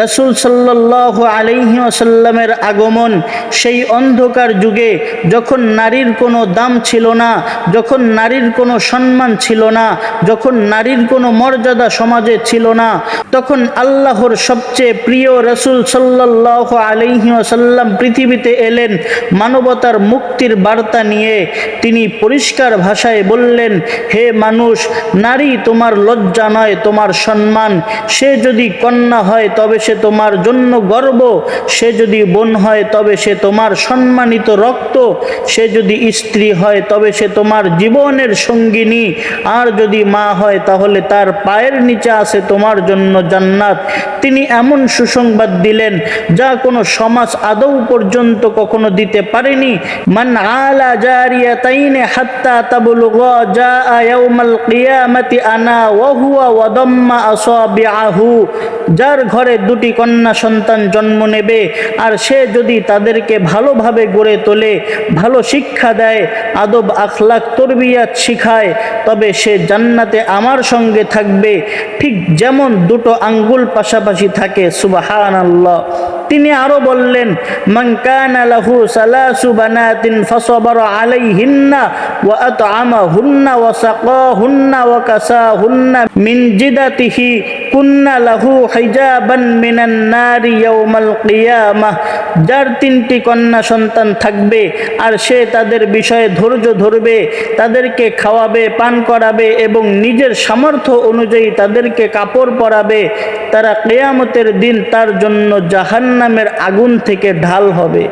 রসুল সাল্লাহ আলাইহি আসাল্লামের আগমন সেই অন্ধকার যুগে যখন নারীর কোনো দাম ছিল না, যখন নারীর কোনো সম্মান ছিল না, যখন নারীর কোনো মর্যাদা সমাজে ছিল না, তখন আল্লাহর সবচেয়ে প্রিয় রসুল সাল্লাহ আলাইহি আসাল্লাম পৃথিবীতে এলেন, মানবতার মুক্তির বার্তা নিয়ে তিনি পরিষ্কার ভাষায় বললেন, হে মানুষ, নারী তোমার লজ্জা নয়, তোমার সম্মান। সে যদি কন্যা হয় তবে সে তোমার জন্য গর্ব। সে যদি বোন হয়, তবে সে তোমার সম্মানিত রক্ত। সে যদি স্ত্রী হয়, তবে সে তোমার জীবনের সঙ্গিনী। আর যদি মা হয়, তাহলে তার পায়ের নিচে আছে তোমার জন্য জান্নাত। তিনি এমন সুসংবাদ দিলেন, যা কোনো সমাজ আদৌ পর্যন্ত কখনো দিতে পারেনি। মান আলা জারিয়াতাইনে হাত্তা তাবলুগা জা ইয়াউমাল কিয়ামাতি আনা ওয়া হুয়া ওয়া দাম্মা যার ঘরে দুটি কন্যা সন্তান জন্ম নেবে, আর সে যদি তাদেরকে ভালোভাবে গড়ে তোলে, ভালো শিক্ষা দেয়, আদব আখলাক তরবিয়াত শিখায়, তবে সে জান্নাতে আমার সঙ্গে থাকবে। ঠিক যেমন দুটো আঙ্গুল পাশাপাশি থাকে সুবাহান আল্লাহ তিনি আরও বললেন মাংকান লাহু সালাসু বানাতিন ফসবর আলাইহিন্না ওয়া আতআমাহুন্না ওয়া সাকাহুন্না ওয়া কাসাহুন্না মিন জিদাতিহি কুন্না লাহু হিজাবান মিনান নারি ইয়াউমাল কিয়ামাহ যার তিনটি কন্যা সন্তান থাকবে, আর সে তাদের বিষয়ে ধৈর্য ধরবে, তাদেরকে খাওয়াবে, পান করাবে এবং নিজের সামর্থ্য অনুযায়ী তাদেরকে কাপড় পরাবে, তারা কেয়ামতের দিন তার জন্য জাহান্নামের আগুন থেকে ঢাল হবে।